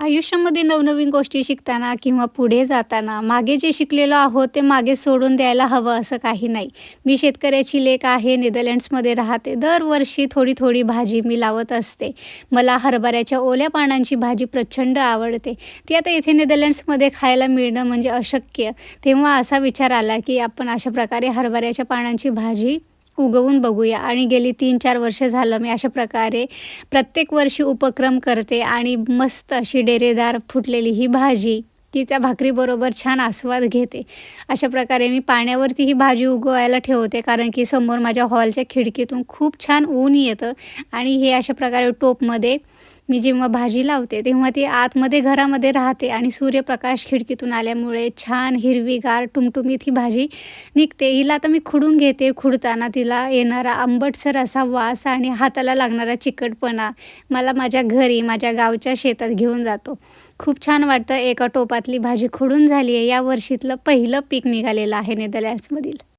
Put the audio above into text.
आयुष्यामध्ये नवनवीन गोष्टी शिकताना किंवा पुढे जाताना मागे जे शिकलेलो आहोत ते मागे सोडून द्यायला हवं असं काही नाही. मी शेतकऱ्याची लेक आहे नेदरलँड्समध्ये राहते. दरवर्षी थोडी थोडी भाजी मी लावत असते. मला हरभऱ्याच्या ओल्या पानांची भाजी प्रचंड आवडते. ती आता इथे नेदरलँड्समध्ये खायला मिळणं म्हणजे अशक्य. तेव्हा असा विचार आला की आपण अशा प्रकारे हरभऱ्याच्या पानांची भाजी उगवून बघूया. आणि गेली तीन चार वर्ष झालं मी अशा प्रकारे प्रत्येक वर्षी उपक्रम करते आणि मस्त अशी डेरेदार फुटलेली ही भाजी तिच्या भाकरीबरोबर छान आस्वाद घेते. अशा प्रकारे मी पाण्यावरती ही भाजी उगवायला ठेवते कारण की समोर माझ्या हॉलच्या खिडकीतून खूप छान ऊन येतं आणि हे अशा प्रकारे टोपमध्ये मी जेव्हा भाजी लावते तेव्हा ती आतमध्ये घरामध्ये राहते आणि सूर्यप्रकाश खिडकीतून आल्यामुळे छान हिरवीगार टुमटुमीत ही भाजी निघते. हिला आता मी खुडून घेते खुडताना तिला येणारा आंबटसर असा वास आणि हाताला लागणारा चिकटपणा मला माझ्या घरी माझ्या गावच्या शेतात घेऊन जातो. खूप छान वाटतं एका टोपातली भाजी खुडून झाली आहे या वर्षीतलं पहिलं पीक निघालेलं आहे नेदरलँड्समधील.